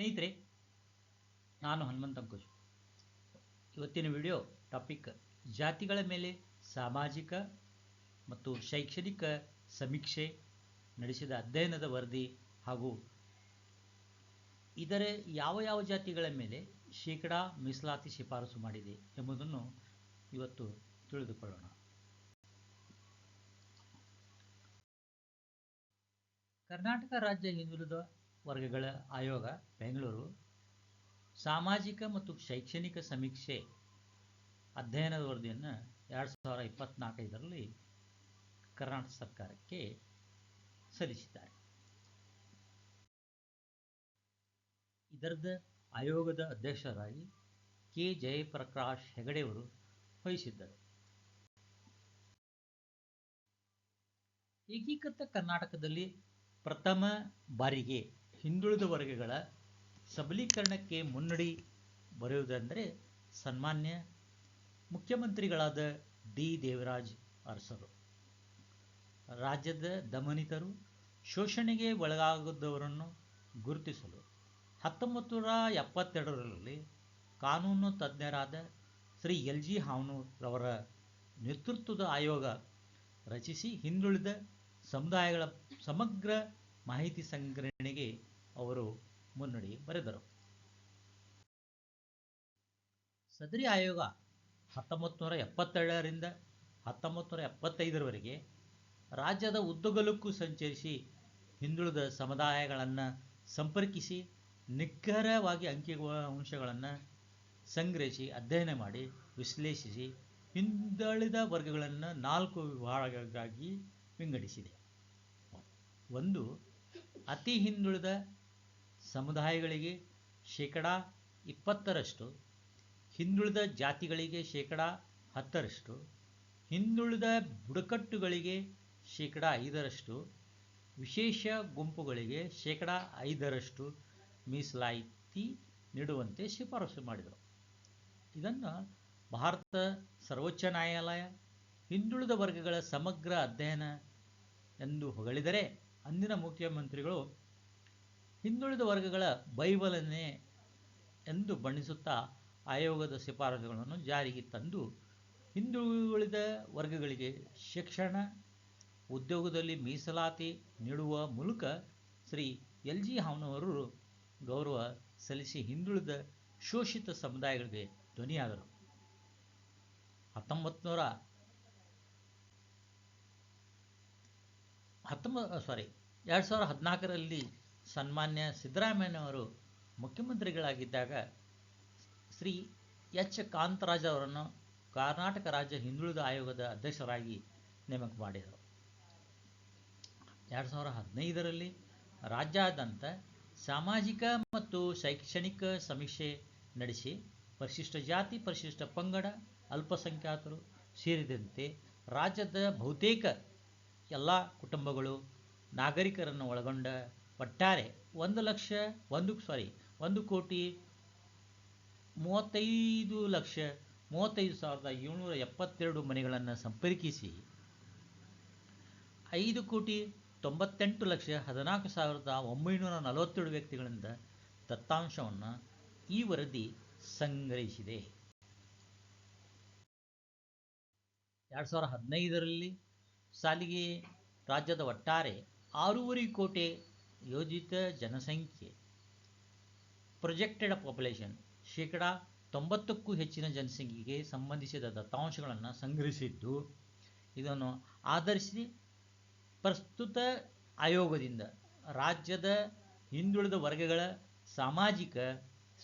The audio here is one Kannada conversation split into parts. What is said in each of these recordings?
ಸ್ನೇಹಿತರೆ, ನಾನು ಹನುಮಂತ ಇವತ್ತಿನ ವಿಡಿಯೋ ಟಾಪಿಕ್ ಜಾತಿಗಳ ಮೇಲೆ ಸಾಮಾಜಿಕ ಮತ್ತು ಶೈಕ್ಷಣಿಕ ಸಮೀಕ್ಷೆ ನಡೆಸಿದ ಅಧ್ಯಯನದ ವರದಿ ಹಾಗೂ ಇದರ ಯಾವ ಯಾವ ಜಾತಿಗಳ ಮೇಲೆ ಶೇಕಡಾ ಮೀಸಲಾತಿ ಶಿಫಾರಸು ಮಾಡಿದೆ ಎಂಬುದನ್ನು ಇವತ್ತು ತಿಳಿದುಕೊಳ್ಳೋಣ. ಕರ್ನಾಟಕ ರಾಜ್ಯ ಹಿಂದುಳಿದ ವರ್ಗಗಳ ಆಯೋಗ, ಬೆಂಗಳೂರು. ಸಾಮಾಜಿಕ ಮತ್ತು ಶೈಕ್ಷಣಿಕ ಸಮೀಕ್ಷೆ ಅಧ್ಯಯನದ ವರದಿಯನ್ನು ಎರಡು ಸಾವಿರ ಇಪ್ಪತ್ತ್ನಾಲ್ಕೈದರಲ್ಲಿ ಕರ್ನಾಟಕ ಸರ್ಕಾರಕ್ಕೆ ಸಲ್ಲಿಸಿದ್ದಾರೆ. ಇದರದ ಆಯೋಗದ ಅಧ್ಯಕ್ಷರಾಗಿ ಕೆ. ಜಯಪ್ರಕಾಶ್ ಹೆಗಡೆಯವರು ವಹಿಸಿದ್ದರು. ಏಕೀಕೃತ ಕರ್ನಾಟಕದಲ್ಲಿ ಪ್ರಥಮ ಬಾರಿಗೆ ಹಿಂದುಳಿದ ವರ್ಗಗಳ ಸಬಲೀಕರಣಕ್ಕೆ ಮುನ್ನಡಿ ಬರೆಯುವುದೆಂದರೆ ಸನ್ಮಾನ್ಯ ಮುಖ್ಯಮಂತ್ರಿಗಳಾದ ಡಿ. ದೇವರಾಜ್ ಅರಸರು. ರಾಜ್ಯದ ದಮನಿತರು ಶೋಷಣೆಗೆ ಒಳಗಾಗದವರನ್ನು ಗುರುತಿಸಲು ಹತ್ತೊಂಬತ್ತು ನೂರ ಎಪ್ಪತ್ತೆರಡರಲ್ಲಿ ಕಾನೂನು ತಜ್ಞರಾದ ಶ್ರೀ ಎಲ್. ಜಿ. ಹಾವನೂರವರ ನೇತೃತ್ವದ ಆಯೋಗ ರಚಿಸಿ ಹಿಂದುಳಿದ ಸಮುದಾಯಗಳ ಸಮಗ್ರ ಮಾಹಿತಿ ಸಂಗ್ರಹಣೆಗೆ ಅವರು ಮುನ್ನಡಿ ಬರೆದರು. ಸದರಿ ಆಯೋಗ ಹತ್ತೊಂಬತ್ತು ನೂರ ಎಪ್ಪತ್ತೇಳರಿಂದ ಹತ್ತೊಂಬತ್ತು ನೂರ ಎಪ್ಪತ್ತೈದರವರೆಗೆ ರಾಜ್ಯದ ಉದ್ದಗಲಕ್ಕೂ ಸಂಚರಿಸಿ ಹಿಂದುಳಿದ ಸಮುದಾಯಗಳನ್ನು ಸಂಪರ್ಕಿಸಿ ನಿಖರವಾಗಿ ಅಂಕಿ ಅಂಶಗಳನ್ನು ಸಂಗ್ರಹಿಸಿ ಅಧ್ಯಯನ ಮಾಡಿ ವಿಶ್ಲೇಷಿಸಿ ಹಿಂದುಳಿದ ವರ್ಗಗಳನ್ನು ನಾಲ್ಕು ವಿಭಾಗಗಳಾಗಿ ವಿಂಗಡಿಸಿದೆ. ಒಂದು ಅತಿ ಹಿಂದುಳಿದ ಸಮುದಾಯಗಳಿಗೆ ಶೇಕಡ ಇಪ್ಪತ್ತರಷ್ಟು, ಹಿಂದುಳಿದ ಜಾತಿಗಳಿಗೆ ಶೇಕಡ ಹತ್ತರಷ್ಟು, ಹಿಂದುಳಿದ ಬುಡಕಟ್ಟುಗಳಿಗೆ ಶೇಕಡ ಐದರಷ್ಟು, ವಿಶೇಷ ಗುಂಪುಗಳಿಗೆ ಶೇಕಡ ಐದರಷ್ಟು ಮೀಸಲಾತಿ ನೀಡುವಂತೆ ಶಿಫಾರಸು ಮಾಡಿದರು. ಇದನ್ನು ಭಾರತ ಸರ್ವೋಚ್ಚ ನ್ಯಾಯಾಲಯ, ಹಿಂದುಳಿದ ವರ್ಗಗಳ ಸಮಗ್ರ ಅಧ್ಯಯನ ಎಂದು ಹೊಗಳಿದರೆ, ಅಂದಿನ ಮುಖ್ಯಮಂತ್ರಿಗಳು ಹಿಂದುಳಿದ ವರ್ಗಗಳ ಬೈಬಲನ್ನೇ ಎಂದು ಬಣ್ಣಿಸುತ್ತಾ ಆಯೋಗದ ಶಿಫಾರಸುಗಳನ್ನು ಜಾರಿಗೆ ತಂದು ಹಿಂದುಳಿದ ವರ್ಗಗಳಿಗೆ ಶಿಕ್ಷಣ, ಉದ್ಯೋಗದಲ್ಲಿ ಮೀಸಲಾತಿ ನೀಡುವ ಮೂಲಕ ಶ್ರೀ ಎಲ್ ಜಿ ಹಾವನವರು ಗೌರವ ಸಲ್ಲಿಸಿ ಹಿಂದುಳಿದ ಶೋಷಿತ ಸಮುದಾಯಗಳಿಗೆ ಧ್ವನಿಯಾದರು. ಹತ್ತೊಂಬತ್ತು ನೂರ ಹತ್ತೊಂಬ ಸಾರಿ ಎರಡು ಸಾವಿರದ ಹದಿನಾಲ್ಕರಲ್ಲಿ ಸನ್ಮಾನ್ಯ ಸಿದ್ದರಾಮಯ್ಯನವರು ಮುಖ್ಯಮಂತ್ರಿಗಳಾಗಿದ್ದಾಗ ಶ್ರೀ ಎಚ್ ಕಾಂತರಾಜ್ ಅವರನ್ನು ಕರ್ನಾಟಕ ರಾಜ್ಯ ಹಿಂದುಳಿದ ಆಯೋಗದ ಅಧ್ಯಕ್ಷರಾಗಿ ನೇಮಕ ಮಾಡಿದರು. ಎರಡು ಸಾವಿರ ಹದಿನೈದರಲ್ಲಿ ರಾಜ್ಯಾದ್ಯಂತ ಸಾಮಾಜಿಕ ಮತ್ತು ಶೈಕ್ಷಣಿಕ ಸಮೀಕ್ಷೆ ನಡೆಸಿ ಪರಿಶಿಷ್ಟ ಜಾತಿ, ಪರಿಶಿಷ್ಟ ಪಂಗಡ, ಅಲ್ಪಸಂಖ್ಯಾತರು ಸೇರಿದಂತೆ ರಾಜ್ಯದ ಬಹುತೇಕ ಎಲ್ಲ ಕುಟುಂಬಗಳು ನಾಗರಿಕರನ್ನು ಒಳಗೊಂಡ ಒಟ್ಟಾರೆ ಒಂದು ಲಕ್ಷ, ಒಂದು ಸಾರಿ ಒಂದು ಕೋಟಿ ಮೂವತ್ತೈದು ಲಕ್ಷ ಮೂವತ್ತೈದು ಸಾವಿರದ ಏಳ್ನೂರ ಎಪ್ಪತ್ತೆರಡು ಮನೆಗಳನ್ನು ಸಂಪರ್ಕಿಸಿ ಐದು ಕೋಟಿ ತೊಂಬತ್ತೆಂಟು ಲಕ್ಷ ಹದಿನಾಲ್ಕು ಸಾವಿರದ ಒಂಬೈನೂರ ನಲವತ್ತೆರಡು ವ್ಯಕ್ತಿಗಳಿಂದ ದತ್ತಾಂಶವನ್ನು ಈ ವರದಿ ಸಂಗ್ರಹಿಸಿದೆ. ಎರಡು ಸಾವಿರದ ಹದಿನೈದರಲ್ಲಿ ಸಾಲಿಗೆ ರಾಜ್ಯದ ಒಟ್ಟಾರೆ ಆರೂವರೆ ಕೋಟಿ ಯೋಜಿತ ಜನಸಂಖ್ಯೆ. ಪ್ರೊಜೆಕ್ಟೆಡ್ ಪಾಪ್ಯುಲೇಷನ್ ಶೇಕಡ ತೊಂಬತ್ತಕ್ಕೂ ಹೆಚ್ಚಿನ ಜನಸಂಖ್ಯೆಗೆ ಸಂಬಂಧಿಸಿದ ದತ್ತಾಂಶಗಳನ್ನು ಸಂಗ್ರಹಿಸಿದ್ದು, ಇದನ್ನು ಆಧರಿಸಿ ಪ್ರಸ್ತುತ ಆಯೋಗದಿಂದ ರಾಜ್ಯದ ಹಿಂದುಳಿದ ವರ್ಗಗಳ ಸಾಮಾಜಿಕ,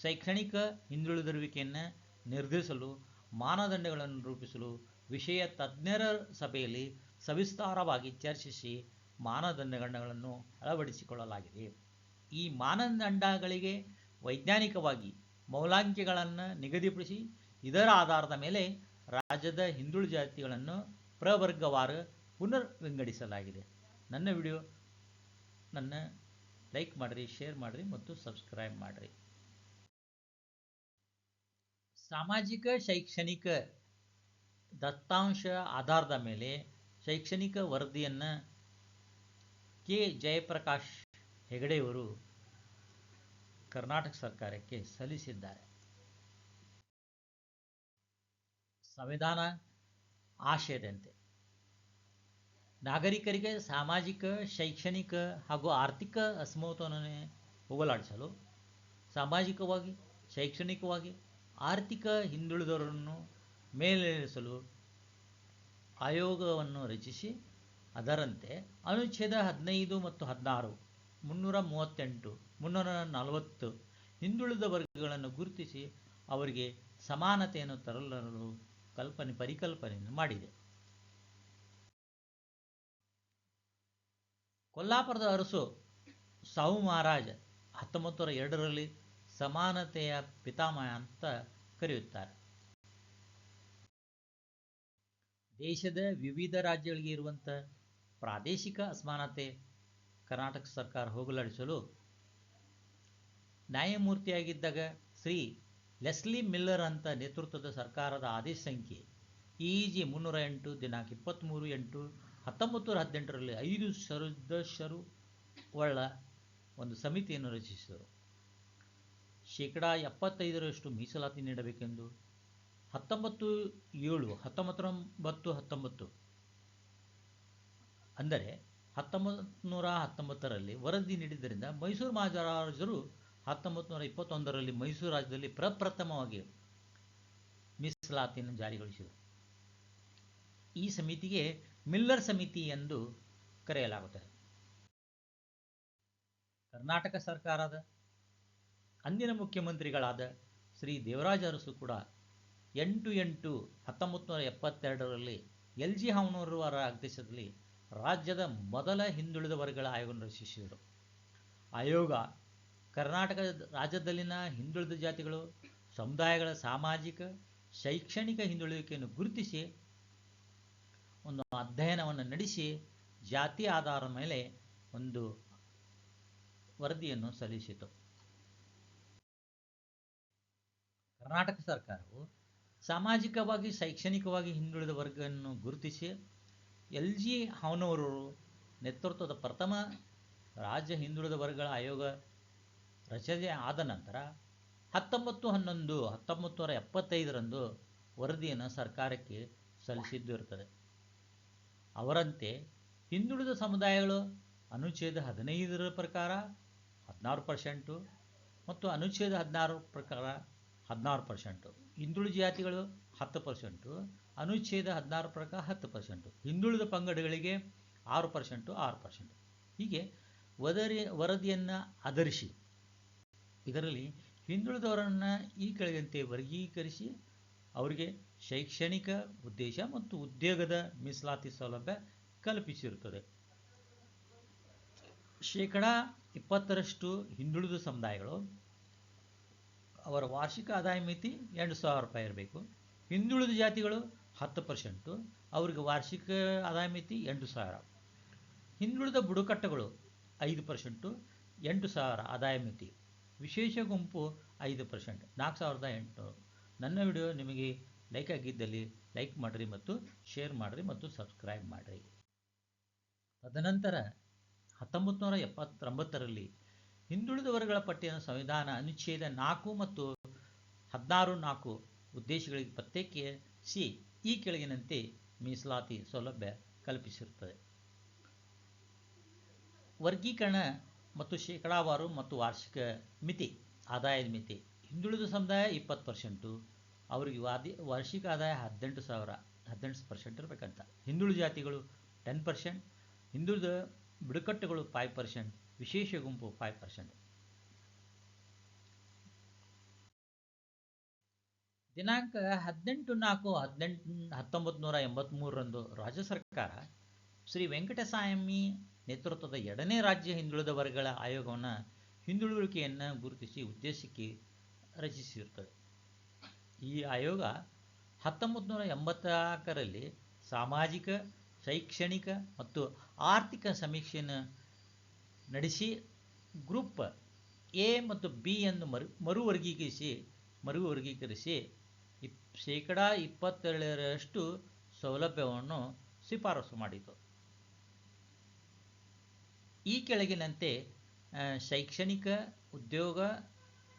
ಶೈಕ್ಷಣಿಕ ಹಿಂದುಳಿದಿರುವಿಕೆಯನ್ನು ನಿರ್ಧರಿಸಲು, ಮಾನದಂಡಗಳನ್ನು ರೂಪಿಸಲು ವಿಷಯ ತಜ್ಞರ ಸಭೆಯಲ್ಲಿ ಸವಿಸ್ತಾರವಾಗಿ ಚರ್ಚಿಸಿ ಮಾನದಂಡಗಳನ್ನು ಅಳವಡಿಸಿಕೊಳ್ಳಲಾಗಿದೆ. ಈ ಮಾನದಂಡಗಳಿಗೆ ವೈಜ್ಞಾನಿಕವಾಗಿ ಮೌಲಾಂಕ್ಯಗಳನ್ನು ನಿಗದಿಪಡಿಸಿ ಇದರ ಆಧಾರದ ಮೇಲೆ ರಾಜ್ಯದ ಹಿಂದುಳಿದ ಜಾತಿಗಳನ್ನು ಪ್ರವರ್ಗವಾರ ಪುನರ್ ವಿಂಗಡಿಸಲಾಗಿದೆ ನನ್ನ ವಿಡಿಯೋ ನನ್ನ ಲೈಕ್ ಮಾಡಿರಿ, ಶೇರ್ ಮಾಡಿರಿ ಮತ್ತು ಸಬ್ಸ್ಕ್ರೈಬ್ ಮಾಡಿರಿ. ಸಾಮಾಜಿಕ, ಶೈಕ್ಷಣಿಕ ದತ್ತಾಂಶ ಆಧಾರದ ಮೇಲೆ ಶೈಕ್ಷಣಿಕ ವರದಿಯನ್ನು ಕೆ. ಜಯಪ್ರಕಾಶ್ ಹೆಗಡೆಯವರು ಕರ್ನಾಟಕ ಸರ್ಕಾರಕ್ಕೆ ಸಲ್ಲಿಸಿದ್ದಾರೆ. ಸಂವಿಧಾನ ಆಶಯದಂತೆ ನಾಗರಿಕರಿಗೆ ಸಾಮಾಜಿಕ, ಶೈಕ್ಷಣಿಕ ಹಾಗೂ ಆರ್ಥಿಕ ಅಸಮತೋಲನೆ ಹೋಗಲಾಡಿಸಲು ಸಾಮಾಜಿಕವಾಗಿ, ಶೈಕ್ಷಣಿಕವಾಗಿ, ಆರ್ಥಿಕ ಹಿಂದುಳಿದವರನ್ನು ಮೇಲೇರಿಸಲು ಆಯೋಗವನ್ನು ರಚಿಸಿ ಅದರಂತೆ ಅನುಚ್ಛೇದ ಹದಿನೈದು ಮತ್ತು ಹದಿನಾರು, ಮುನ್ನೂರ ಮೂವತ್ತೆಂಟು, ಮುನ್ನೂರ ನಲವತ್ತು ಹಿಂದುಳಿದ ವರ್ಗಗಳನ್ನು ಗುರುತಿಸಿ ಅವರಿಗೆ ಸಮಾನತೆಯನ್ನು ತರಲು ಕಲ್ಪನೆ, ಪರಿಕಲ್ಪನೆಯನ್ನು ಮಾಡಿದೆ. ಕೊಲ್ಲಾಪುರದ ಅರಸು ಸಾಹು ಮಹಾರಾಜ್ ಹತ್ತೊಂಬತ್ತು ನೂರ ಎರಡರಲ್ಲಿ ಸಮಾನತೆಯ ಪಿತಾಮಹ ಅಂತ ಕರೆಯುತ್ತಾರೆ. ದೇಶದ ವಿವಿಧ ರಾಜ್ಯಗಳಿಗೆ ಇರುವಂಥ ಪ್ರಾದೇಶಿಕ ಅಸಮಾನತೆ ಕರ್ನಾಟಕ ಸರ್ಕಾರ ಹೋಗಲಾಡಿಸಲು ನ್ಯಾಯಮೂರ್ತಿಯಾಗಿದ್ದಾಗ ಶ್ರೀ ಲೆಸ್ಲಿ ಮಿಲ್ಲರ್ ಅಂತ ನೇತೃತ್ವದ ಸರ್ಕಾರದ ಆದೇಶ ಸಂಖ್ಯೆ ಇ ಜಿ ಮುನ್ನೂರ ಎಂಟು, ದಿನಾಂಕ ಇಪ್ಪತ್ತ್ಮೂರು ಎಂಟು ಹತ್ತೊಂಬತ್ತು ನೂರ ಹದಿನೆಂಟರಲ್ಲಿ ಐದು ಸದಸ್ಯರು ಒಳ್ಳ ಒಂದು ಸಮಿತಿಯನ್ನು ರಚಿಸಿದರು. ಶೇಕಡಾ ಎಪ್ಪತ್ತೈದರಷ್ಟು ಮೀಸಲಾತಿ ನೀಡಬೇಕೆಂದು ಹತ್ತೊಂಬತ್ತು ಏಳು, ಹತ್ತೊಂಬತ್ತೊಂಬತ್ತು, ಹತ್ತೊಂಬತ್ತು ಅಂದರೆ ಹತ್ತೊಂಬತ್ತು ನೂರ ಹತ್ತೊಂಬತ್ತರಲ್ಲಿ ವರದಿ ನೀಡಿದ್ದರಿಂದ ಮೈಸೂರು ಮಹಾರಾಜರು ಹತ್ತೊಂಬತ್ತು ನೂರ ಇಪ್ಪತ್ತೊಂದರಲ್ಲಿ ಮೈಸೂರು ರಾಜ್ಯದಲ್ಲಿ ಪ್ರಪ್ರಥಮವಾಗಿ ಮೀಸಲಾತಿಯನ್ನು ಜಾರಿಗೊಳಿಸಿದರು. ಈ ಸಮಿತಿಗೆ ಮಿಲ್ಲರ್ ಸಮಿತಿ ಎಂದು ಕರೆಯಲಾಗುತ್ತದೆ. ಕರ್ನಾಟಕ ಸರ್ಕಾರದ ಅಂದಿನ ಮುಖ್ಯಮಂತ್ರಿಗಳಾದ ಶ್ರೀ ದೇವರಾಜ ಅರಸು ಕೂಡ ಎಂಟು ಎಂಟು ಹತ್ತೊಂಬತ್ತು ನೂರ ಎಪ್ಪತ್ತೆರಡರಲ್ಲಿ ಎಲ್ ಜಿ ಅವರ ಅಧ್ಯಕ್ಷದಲ್ಲಿ ರಾಜ್ಯದ ಮೊದಲ ಹಿಂದುಳಿದ ವರ್ಗಗಳ ಆಯೋಗವನ್ನು ರಚಿಸಿದರು. ಆಯೋಗ ಕರ್ನಾಟಕ ರಾಜ್ಯದಲ್ಲಿನ ಹಿಂದುಳಿದ ಜಾತಿಗಳು, ಸಮುದಾಯಗಳ ಸಾಮಾಜಿಕ, ಶೈಕ್ಷಣಿಕ ಹಿಂದುಳಿಯುವಿಕೆಯನ್ನು ಗುರುತಿಸಿ ಒಂದು ಅಧ್ಯಯನವನ್ನು ನಡೆಸಿ ಜಾತಿ ಆಧಾರದ ಮೇಲೆ ಒಂದು ವರದಿಯನ್ನು ಸಲ್ಲಿಸಿತು. ಕರ್ನಾಟಕ ಸರ್ಕಾರವು ಸಾಮಾಜಿಕವಾಗಿ, ಶೈಕ್ಷಣಿಕವಾಗಿ ಹಿಂದುಳಿದ ವರ್ಗವನ್ನು ಗುರುತಿಸಿ ಎಲ್ ಜಿ ಹಾವನೂರರು ನೇತೃತ್ವದ ಪ್ರಥಮ ರಾಜ್ಯ ಹಿಂದುಳಿದ ವರ್ಗಗಳ ಆಯೋಗ ರಚನೆ ಆದ ನಂತರ ಹತ್ತೊಂಬತ್ತು ಹನ್ನೊಂದು ಹತ್ತೊಂಬತ್ತು ನೂರ ಎಪ್ಪತ್ತೈದರಂದು ವರದಿಯನ್ನು ಸರ್ಕಾರಕ್ಕೆ ಸಲ್ಲಿಸಿದ್ದು ಇರುತ್ತದೆ ಅವರಂತೆ ಹಿಂದುಳಿದ ಸಮುದಾಯಗಳು ಅನುಚ್ಛೇದ ಹದಿನೈದರ ಪ್ರಕಾರ ಹದಿನಾರು ಪರ್ಸೆಂಟು ಮತ್ತು ಅನುಚ್ಛೇದ ಹದಿನಾರು ಪ್ರಕಾರ ಹದಿನಾರು ಪರ್ಸೆಂಟು. ಹಿಂದುಳಿದ ಜಾತಿಗಳು ಹತ್ತು ಪರ್ಸೆಂಟು. ಅನುಚ್ಛೇದ ಹದಿನಾರು ಪ್ರಕಾರ ಹತ್ತು ಪರ್ಸೆಂಟು. ಹಿಂದುಳಿದ ಪಂಗಡಗಳಿಗೆ ಆರು ಪರ್ಸೆಂಟು, ಆರು ಪರ್ಸೆಂಟ್. ಹೀಗೆ ವದರಿ, ವರದಿಯನ್ನು ಆಧರಿಸಿ, ಇದರಲ್ಲಿ ಹಿಂದುಳಿದವರನ್ನು ಈ ಕೆಳಗಂತೆ ವರ್ಗೀಕರಿಸಿ, ಅವರಿಗೆ ಶೈಕ್ಷಣಿಕ ಉದ್ದೇಶ ಮತ್ತು ಉದ್ಯೋಗದ ಮೀಸಲಾತಿ ಸೌಲಭ್ಯ ಕಲ್ಪಿಸಿರುತ್ತದೆ. ಶೇಕಡ ಇಪ್ಪತ್ತರಷ್ಟು ಹಿಂದುಳಿದ ಸಮುದಾಯಗಳು ಅವರ ವಾರ್ಷಿಕ ಆದಾಯ ಮಿತಿ ಎರಡು ಸಾವಿರ ರೂಪಾಯಿ ಇರಬೇಕು. ಹಿಂದುಳಿದ ಜಾತಿಗಳು ಹತ್ತು ಪರ್ಸೆಂಟು, ಅವ್ರಿಗೆ ವಾರ್ಷಿಕ ಆದಾಯ ಮಿತಿ ಎಂಟು ಸಾವಿರ. ಹಿಂದುಳಿದ ಬುಡಕಟ್ಟುಗಳು ಐದು ಪರ್ಸೆಂಟು, ಎಂಟು ಸಾವಿರ ಆದಾಯ ಮಿತಿ. ವಿಶೇಷ ಗುಂಪು ಐದು ಪರ್ಸೆಂಟ್, ನಾಲ್ಕು ಸಾವಿರದ ಎಂಟು. ನನ್ನ ವಿಡಿಯೋ ನಿಮಗೆ ಲೈಕ್ ಆಗಿದ್ದಲ್ಲಿ ಲೈಕ್ ಮಾಡಿರಿ ಮತ್ತು ಶೇರ್ ಮಾಡಿರಿ ಮತ್ತು ಸಬ್ಸ್ಕ್ರೈಬ್ ಮಾಡಿರಿ. ತದನಂತರ ಹತ್ತೊಂಬತ್ತು ನೂರ ಎಪ್ಪತ್ತೊಂಬತ್ತರಲ್ಲಿ ಹಿಂದುಳಿದ ವರ್ಗಗಳ ಪಟ್ಟಿಯನ್ನು ಸಂವಿಧಾನ ಅನುಚ್ಛೇದ ನಾಲ್ಕು ಮತ್ತು ಹದಿನಾರು ನಾಲ್ಕು ಉದ್ದೇಶಗಳಿಗೆ ಪ್ರತ್ಯೇಕಿಸಿ ಈ ಕೆಳಗಿನಂತೆ ಮೀಸಲಾತಿ ಸೌಲಭ್ಯ ಕಲ್ಪಿಸಿರುತ್ತದೆ. ವರ್ಗೀಕರಣ ಮತ್ತು ಶೇಕಡಾವಾರು ಮತ್ತು ವಾರ್ಷಿಕ ಮಿತಿ, ಆದಾಯದ ಮಿತಿ, ಹಿಂದುಳಿದ ಸಮುದಾಯ ಇಪ್ಪತ್ತು ಪರ್ಸೆಂಟು, ಅವರಿಗೆ ವಾದಿ, ವಾರ್ಷಿಕ ಆದಾಯ ಹದಿನೆಂಟು ಸಾವಿರ, ಹದಿನೆಂಟು ಪರ್ಸೆಂಟ್ ಇರಬೇಕಂತ. ಹಿಂದುಳಿದ ಜಾತಿಗಳು ಟೆನ್ ಪರ್ಸೆಂಟ್, ಹಿಂದುಳಿದ ಬುಡಕಟ್ಟುಗಳು ಫೈವ್ ಪರ್ಸೆಂಟ್ ವಿಶೇಷ ಗುಂಪು ಫೈವ್ ಪರ್ಸೆಂಟ್ ದಿನಾಂಕ ಹದಿನೆಂಟು ನಾಲ್ಕು ಹದಿನೆಂಟು ಹತ್ತೊಂಬತ್ತು ನೂರ ಎಂಬತ್ತ್ಮೂರರಂದು ರಾಜ್ಯ ಸರ್ಕಾರ ಶ್ರೀ ವೆಂಕಟಸ್ವಾಮಿ ನೇತೃತ್ವದ ಎರಡನೇ ರಾಜ್ಯ ಹಿಂದುಳಿದ ವರ್ಗಗಳ ಆಯೋಗವನ್ನು ಹಿಂದುಳುವಿಕೆಯನ್ನು ಗುರುತಿಸಿ ಉದ್ದೇಶಕ್ಕೆ ರಚಿಸಿರುತ್ತದೆ. ಈ ಆಯೋಗ ಹತ್ತೊಂಬತ್ತು ನೂರ ಸಾಮಾಜಿಕ, ಶೈಕ್ಷಣಿಕ ಮತ್ತು ಆರ್ಥಿಕ ಸಮೀಕ್ಷೆಯನ್ನು ನಡೆಸಿ ಗ್ರೂಪ್ ಎ ಮತ್ತು ಬಿ ಎಂದು ಮರು, ಮರುವರ್ಗೀಕರಿಸಿ ಮರುವರ್ಗೀಕರಿಸಿ ಇಪ್, ಶೇಕಡ ಇಪ್ಪತ್ತೇಳರಷ್ಟು ಸೌಲಭ್ಯವನ್ನು ಶಿಫಾರಸು ಮಾಡಿತು. ಈ ಕೆಳಗಿನಂತೆ ಶೈಕ್ಷಣಿಕ ಉದ್ಯೋಗ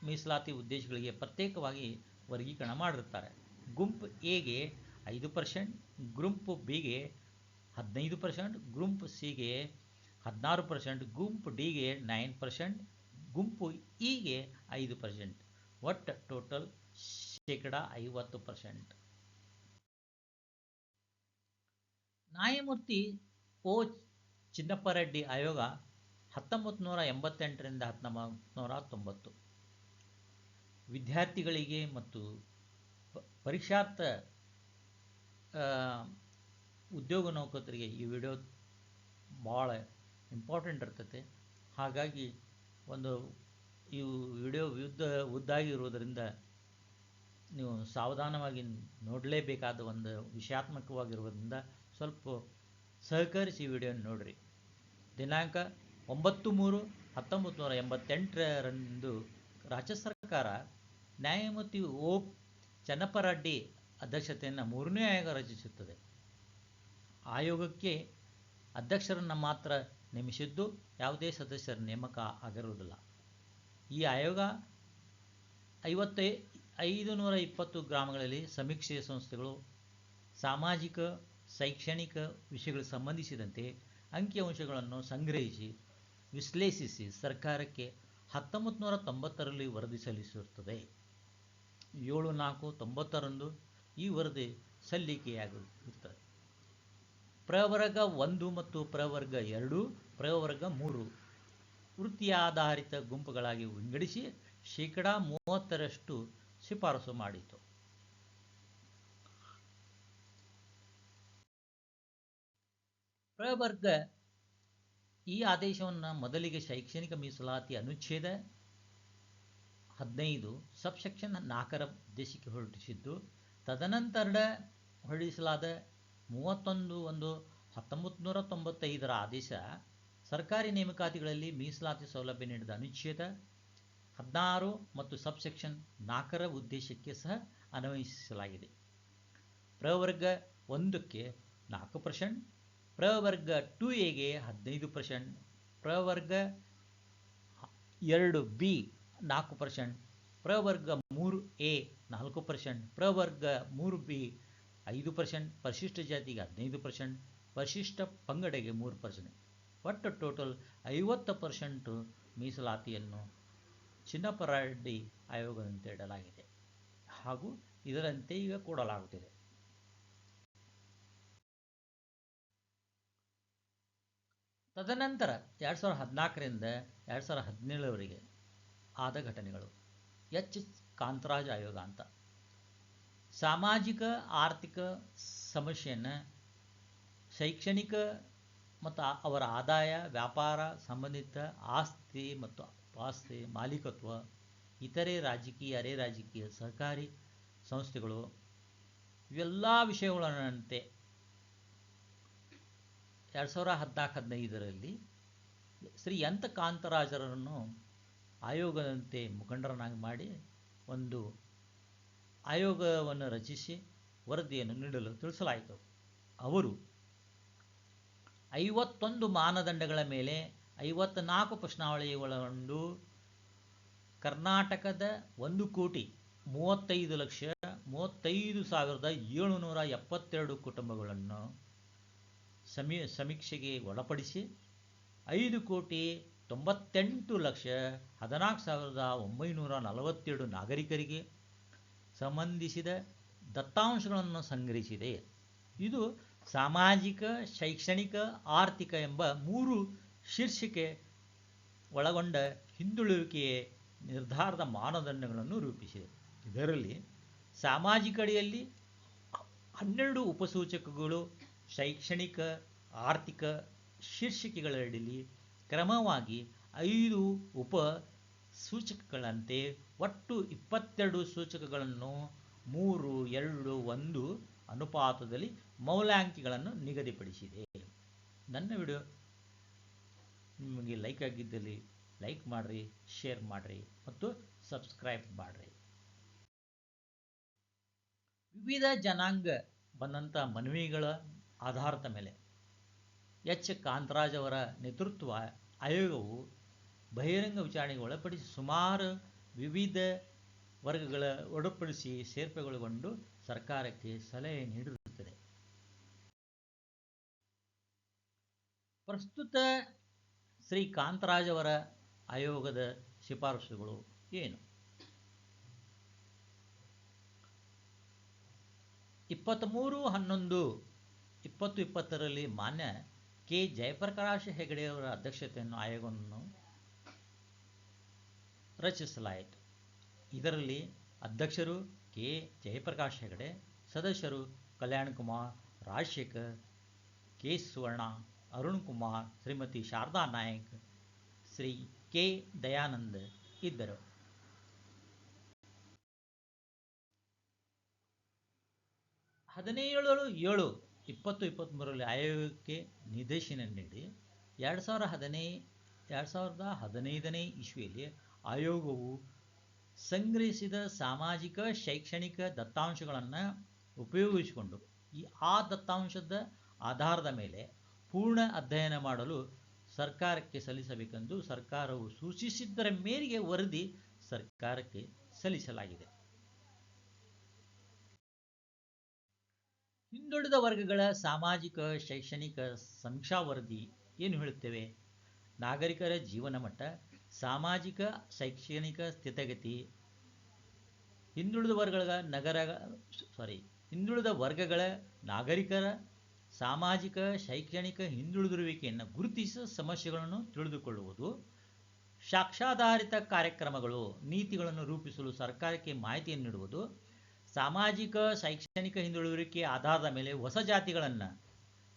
ಮೀಸಲಾತಿ ಉದ್ದೇಶಗಳಿಗೆ ಪ್ರತ್ಯೇಕವಾಗಿ ವರ್ಗೀಕರಣ ಮಾಡಿರ್ತಾರೆ ಗುಂಪು ಎಗೆ ಐದು ಪರ್ಸೆಂಟ್, ಗುಂಪು ಬಿಗೆ ಹದಿನೈದು ಪರ್ಸೆಂಟ್, ಗುಂಪು ಸಿಗೆ ಹದಿನಾರು ಪರ್ಸೆಂಟ್ ಗುಂಪು ಡಿಗೆ ನೈನ್ ಪರ್ಸೆಂಟ್ ಗುಂಪು ಇಗೆ ಐದು ಪರ್ಸೆಂಟ್ ಒಟ್ಟು ಟೋಟಲ್ ಶೇಕಡ ಐವತ್ತು ಪರ್ಸೆಂಟ್ ನ್ಯಾಯಮೂರ್ತಿ ಓ ಚಿನ್ನಪ್ಪರೆಡ್ಡಿ ಆಯೋಗ ಹತ್ತೊಂಬತ್ತು ನೂರ ಎಂಬತ್ತೆಂಟರಿಂದ ಹತ್ತೊಂಬತ್ತು ನೂರ ತೊಂಬತ್ತು. ವಿದ್ಯಾರ್ಥಿಗಳಿಗೆ ಮತ್ತು ಪರೀಕ್ಷಾರ್ಥ ಉದ್ಯೋಗ ನೌಕರರಿಗೆ ಈ ವಿಡಿಯೋ ಭಾಳ ಇಂಪಾರ್ಟೆಂಟ್ ಇರ್ತೈತೆ. ಹಾಗಾಗಿ ಒಂದು ಈ ವಿಡಿಯೋ ಉದ್ದ ಉದ್ದಾಗಿರುವುದರಿಂದ ನೀವು ಸಾವಧಾನವಾಗಿ ನೋಡಲೇಬೇಕಾದ ಒಂದು ವಿಷಯಾತ್ಮಕವಾಗಿರುವುದರಿಂದ ಸ್ವಲ್ಪ ಸಹಕರಿಸಿ ವಿಡಿಯೋ ನೋಡಿರಿ. ದಿನಾಂಕ ಒಂಬತ್ತು ಮೂರು ಹತ್ತೊಂಬತ್ತು ನೂರ ಎಂಬತ್ತೆಂಟರಂದು ರಾಜ್ಯ ಸರ್ಕಾರ ನ್ಯಾಯಮೂರ್ತಿ ಓ ಚನ್ನಪ್ಪರೆಡ್ಡಿ ಅಧ್ಯಕ್ಷತೆಯನ್ನು ಮೂರನೇ ಆಯೋಗ ರಚಿಸುತ್ತದೆ. ಆಯೋಗಕ್ಕೆ ಅಧ್ಯಕ್ಷರನ್ನು ಮಾತ್ರ ನೇಮಿಸಿದ್ದು ಯಾವುದೇ ಸದಸ್ಯರ ನೇಮಕ ಆಗಿರುವುದಿಲ್ಲ. ಈ ಆಯೋಗ ಐವತ್ತೈ ಐದು ನೂರ ಇಪ್ಪತ್ತು ಗ್ರಾಮಗಳಲ್ಲಿ ಸಮೀಕ್ಷೆ ಸಂಸ್ಥೆಗಳು, ಸಾಮಾಜಿಕ, ಶೈಕ್ಷಣಿಕ ವಿಷಯಗಳಿಗೆ ಸಂಬಂಧಿಸಿದಂತೆ ಅಂಕಿಅಂಶಗಳನ್ನು ಸಂಗ್ರಹಿಸಿ, ವಿಶ್ಲೇಷಿಸಿ ಸರ್ಕಾರಕ್ಕೆ ಹತ್ತೊಂಬತ್ತು ನೂರ ತೊಂಬತ್ತರಲ್ಲಿ ವರದಿ ಸಲ್ಲಿಸಿರುತ್ತದೆ. ಏಳು ನಾಲ್ಕು ತೊಂಬತ್ತರಂದು ಈ ವರದಿ ಸಲ್ಲಿಕೆಯಾಗಿರುತ್ತದೆ ಪ್ರವರ್ಗ ಒಂದು ಮತ್ತು ಪ್ರವರ್ಗ ಎರಡು, ಪ್ರವರ್ಗ ಮೂರು. ವೃತ್ತಿ ಆಧಾರಿತ ಗುಂಪುಗಳಾಗಿ ವಿಂಗಡಿಸಿ ಶೇಕಡಾ ಮೂವತ್ತರಷ್ಟು ಶಿಫಾರಸು ಮಾಡಿತು. ಪ್ರವರ್ಗ ಈ ಆದೇಶವನ್ನು ಮೊದಲಿಗೆ ಶೈಕ್ಷಣಿಕ ಮೀಸಲಾತಿ ಅನುಚ್ಛೇದ ಹದಿನೈದು ಸಬ್ಸೆಕ್ಷನ್ ನಾಲ್ಕರ ಉದ್ದೇಶಕ್ಕೆ ಹೊರಡಿಸಿದ್ದು ತದನಂತರ ಹೊರಡಿಸಲಾದ ಮೂವತ್ತೊಂದು ಒಂದು ಹತ್ತೊಂಬತ್ತು ನೂರ ತೊಂಬತ್ತೈದರ ಆದೇಶ, ಸರ್ಕಾರಿ ನೇಮಕಾತಿಗಳಲ್ಲಿ ಮೀಸಲಾತಿ ಸೌಲಭ್ಯ ನೀಡಿದ ಅನುಚ್ಛೇದ ಹದಿನಾರು ಮತ್ತು ಸಬ್ಸೆಕ್ಷನ್ ನಾಲ್ಕರ ಉದ್ದೇಶಕ್ಕೆ ಸಹ ಅನ್ವಯಿಸಲಾಗಿದೆ. ಪ್ರವರ್ಗ ಒಂದಕ್ಕೆ ನಾಲ್ಕು ಪರ್ಸೆಂಟ್, ಪ್ರವರ್ಗ ಟು ಎಗೆ ಹದಿನೈದು ಪರ್ಸೆಂಟ್, ಪ್ರವರ್ಗ ಎರಡು ಬಿ ನಾಲ್ಕು ಪರ್ಸೆಂಟ್, ಪ್ರವರ್ಗ ಮೂರು ಎ ನಾಲ್ಕು ಪರ್ಸೆಂಟ್, ಪ್ರವರ್ಗ ಮೂರು ಬಿ ಐದು ಪರ್ಸೆಂಟ್ ಪರಿಶಿಷ್ಟ ಜಾತಿಗೆ ಹದಿನೈದು ಪರ್ಸೆಂಟ್ ಪರಿಶಿಷ್ಟ ಪಂಗಡಗೆ ಮೂರು ಪರ್ಸೆಂಟ್ ಒಟ್ಟು ಟೋಟಲ್ ಐವತ್ತು ಪರ್ಸೆಂಟು ಮೀಸಲಾತಿಯನ್ನು ಚಿನ್ನಪ್ಪರೆಡ್ಡಿ ಆಯೋಗದಂತೆ ಇಡಲಾಗಿದೆ. ಹಾಗೂ ಇದರಂತೆ ಈಗ ಕೊಡಲಾಗುತ್ತಿದೆ. ತದನಂತರ ಎರಡು ಸಾವಿರದ ಹದಿನಾಲ್ಕರಿಂದ ಎರಡು ಸಾವಿರದ ಹದಿನೇಳರವರೆಗೆ ಆದ ಘಟನೆಗಳು. ಎಚ್ ಕಾಂತರಾಜ್ ಆಯೋಗ ಅಂತ. ಸಾಮಾಜಿಕ, ಆರ್ಥಿಕ ಸಮಸ್ಯೆಯನ್ನು ಶೈಕ್ಷಣಿಕ ಮತ್ತು ಅವರ ಆದಾಯ, ವ್ಯಾಪಾರ ಸಂಬಂಧಿತ ಆಸ್ತಿ ಮತ್ತು ಆಸ್ತಿ ಮಾಲೀಕತ್ವ, ಇತರೆ ರಾಜಕೀಯ, ಅರೆ ರಾಜಕೀಯ ಸಹಕಾರಿ ಸಂಸ್ಥೆಗಳು ಇವೆಲ್ಲ ವಿಷಯಗಳಂತೆ ಎರಡು ಸಾವಿರ ಹದಿನಾಲ್ಕು, ಹದಿನೈದರಲ್ಲಿ ಶ್ರೀ ಯಂತ ಕಾಂತರಾಜರನ್ನು ಆಯೋಗದಂತೆ ಮುಖಂಡರನ್ನಾಗಿ ಮಾಡಿ ಒಂದು ಆಯೋಗವನ್ನು ರಚಿಸಿ ವರದಿಯನ್ನು ನೀಡಲು ತಿಳಿಸಲಾಯಿತು. ಅವರು ಐವತ್ತೊಂದು ಮಾನದಂಡಗಳ ಮೇಲೆ ಐವತ್ನಾಲ್ಕು ಪ್ರಶ್ನಾವಳಿಗಳೊಂದು ಕರ್ನಾಟಕದ ಒಂದು ಕೋಟಿ ಮೂವತ್ತೈದು ಲಕ್ಷ ಮೂವತ್ತೈದು ಸಾವಿರದ ಏಳುನೂರ ಎಪ್ಪತ್ತೆರಡು ಕುಟುಂಬಗಳನ್ನು ಸಮೀ, ಸಮೀಕ್ಷೆಗೆ ಒಳಪಡಿಸಿ ಐದು ಕೋಟಿ ತೊಂಬತ್ತೆಂಟು ಲಕ್ಷ ಹದಿನಾಲ್ಕು ಸಾವಿರದ ಒಂಬೈನೂರ ನಲವತ್ತೆರಡು ನಾಗರಿಕರಿಗೆ ಸಂಬಂಧಿಸಿದ ದತ್ತಾಂಶಗಳನ್ನು ಸಂಗ್ರಹಿಸಿದೆ. ಇದು ಸಾಮಾಜಿಕ, ಶೈಕ್ಷಣಿಕ, ಆರ್ಥಿಕ ಎಂಬ ಮೂರು ಶೀರ್ಷಿಕೆ ಒಳಗೊಂಡ ಹಿಂದುಳುವಿಕೆಯ ನಿರ್ಧಾರದ ಮಾನದಂಡಗಳನ್ನು ರೂಪಿಸಿದೆ. ಇದರಲ್ಲಿ ಸಾಮಾಜಿಕ ಅಡಿಯಲ್ಲಿ ಹನ್ನೆರಡು ಉಪಸೂಚಕಗಳು ಶೈಕ್ಷಣಿಕ, ಆರ್ಥಿಕ ಶೀರ್ಷಿಕೆಗಳಡಿಯಲ್ಲಿ ಕ್ರಮವಾಗಿ ಐದು ಉಪ ಸೂಚಕಗಳಂತೆ ಒಟ್ಟು ಇಪ್ಪತ್ತೆರಡು ಸೂಚಕಗಳನ್ನು ಮೂರು, ಎರಡು, ಒಂದು ಅನುಪಾತದಲ್ಲಿ ಮೌಲ್ಯಾಂಕಿಗಳನ್ನು ನಿಗದಿಪಡಿಸಿದೆ. ನನ್ನ ವಿಡಿಯೋ ನಿಮಗೆ ಲೈಕ್ ಆಗಿದ್ದಲ್ಲಿ ಲೈಕ್ ಮಾಡಿರಿ, ಶೇರ್ ಮಾಡಿರಿ ಮತ್ತು ಸಬ್ಸ್ಕ್ರೈಬ್ ಮಾಡಿರಿ. ವಿವಿಧ ಜನಾಂಗ ಬಂದಂಥ ಮನವಿಗಳ ಆಧಾರದ ಮೇಲೆ ಎಚ್. ಕಾಂತರಾಜ್ ಅವರ ನೇತೃತ್ವ ಆಯೋಗವು ಬಹಿರಂಗ ವಿಚಾರಣೆಗೆ ಒಳಪಡಿಸಿ ಸುಮಾರು ವಿವಿಧ ವರ್ಗಗಳ ಒಡಪಡಿಸಿ ಸೇರ್ಪಡೆಗೊಳಗೊಂಡು ಸರ್ಕಾರಕ್ಕೆ ಸಲಹೆ ನೀಡಿರುತ್ತದೆ. ಪ್ರಸ್ತುತ ಶ್ರೀ ಕಾಂತರಾಜ್ ಅವರ ಆಯೋಗದ ಶಿಫಾರಸುಗಳು ಏನು? ಇಪ್ಪತ್ತ್ಮೂರು ಹನ್ನೊಂದು, ಇಪ್ಪತ್ತು, ಇಪ್ಪತ್ತರಲ್ಲಿ ಮಾನ್ಯ ಕೆ. ಜಯಪ್ರಕಾಶ್ ಹೆಗಡೆಯವರ ಅಧ್ಯಕ್ಷತೆಯನ್ನು ಆಯೋಗವನ್ನು ರಚಿಸಲಾಯಿತು. ಇದರಲ್ಲಿ ಅಧ್ಯಕ್ಷರು ಕೆ. ಜಯಪ್ರಕಾಶ್ ಹೆಗಡೆ, ಸದಸ್ಯರು ಕಲ್ಯಾಣ್ ಕುಮಾರ್, ರಾಜಶೇಖರ್, ಕೆ. ಸುವರ್ಣ, ಅರುಣ್ ಕುಮಾರ್, ಶ್ರೀಮತಿ ಶಾರದಾ ನಾಯಕ್, ಶ್ರೀ ಕೆ. ದಯಾನಂದ್ ಇದ್ದರು. ಹದಿನೇಳು ಏಳು ಇಪ್ಪತ್ತು ಇಪ್ಪತ್ತ್ಮೂರರಲ್ಲಿ ಆಯೋಗಕ್ಕೆ ನಿರ್ದೇಶನ ನೀಡಿ, ಎರಡು ಸಾವಿರ ಹದಿನೈ, ಎರಡು ಸಾವಿರದ ಹದಿನೈದನೇ ಇಸ್ವಿಯಲ್ಲಿ ಆಯೋಗವು ಸಂಗ್ರಹಿಸಿದ ಸಾಮಾಜಿಕ, ಶೈಕ್ಷಣಿಕ ದತ್ತಾಂಶಗಳನ್ನು ಉಪಯೋಗಿಸಿಕೊಂಡು ಈ ಆ ದತ್ತಾಂಶದ ಆಧಾರದ ಮೇಲೆ ಪೂರ್ಣ ಅಧ್ಯಯನ ಮಾಡಲು ಸರ್ಕಾರಕ್ಕೆ ಸಲ್ಲಿಸಬೇಕೆಂದು ಸರ್ಕಾರವು ಸೂಚಿಸಿದ್ದರ ಮೇರೆಗೆ ವರದಿ ಸರ್ಕಾರಕ್ಕೆ ಸಲ್ಲಿಸಲಾಗಿದೆ. ಹಿಂದುಳಿದ ವರ್ಗಗಳ ಸಾಮಾಜಿಕ, ಶೈಕ್ಷಣಿಕ ಸಂಕ್ಷಾ ವರದಿ ಏನು ಹೇಳುತ್ತೇವೆ? ನಾಗರಿಕರ ಜೀವನ ಮಟ್ಟ ಸಾಮಾಜಿಕ, ಶೈಕ್ಷಣಿಕ ಸ್ಥಿತಿಗತಿ, ಹಿಂದುಳಿದ ವರ್ಗಗಳ ನಗರ ಸಾರಿ ಹಿಂದುಳಿದ ವರ್ಗಗಳ ನಾಗರಿಕರ ಸಾಮಾಜಿಕ, ಶೈಕ್ಷಣಿಕ ಹಿಂದುಳಿದಿರುವಿಕೆಯನ್ನು ಗುರುತಿಸುವ ಸಮಸ್ಯೆಗಳನ್ನು ತಿಳಿದುಕೊಳ್ಳುವುದು ಸಾಕ್ಷಾಧಾರಿತ ಕಾರ್ಯಕ್ರಮಗಳು, ನೀತಿಗಳನ್ನು ರೂಪಿಸಲು ಸರ್ಕಾರಕ್ಕೆ ಮಾಹಿತಿಯನ್ನು ನೀಡುವುದು, ಸಾಮಾಜಿಕ, ಶೈಕ್ಷಣಿಕ ಹಿಂದುಳಿದಿರುವಿಕೆ ಆಧಾರದ ಮೇಲೆ ಹೊಸ ಜಾತಿಗಳನ್ನು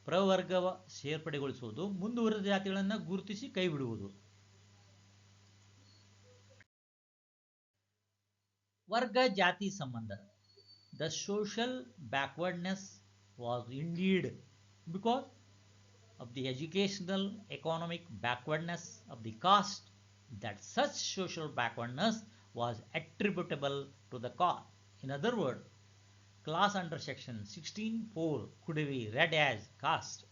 ಪ್ರವರ್ಗ ಸೇರ್ಪಡೆಗೊಳಿಸುವುದು, ಮುಂದುವರೆದ ಜಾತಿಗಳನ್ನು ಗುರುತಿಸಿ ಕೈಬಿಡುವುದು. ವರ್ಗ ಜಾತಿ ಸಂಬಂಧ the social backwardness was indeed because of the educational economic backwardness of the caste that such social backwardness was attributable to the cause. In other words, class under section 16.4 could be read as caste.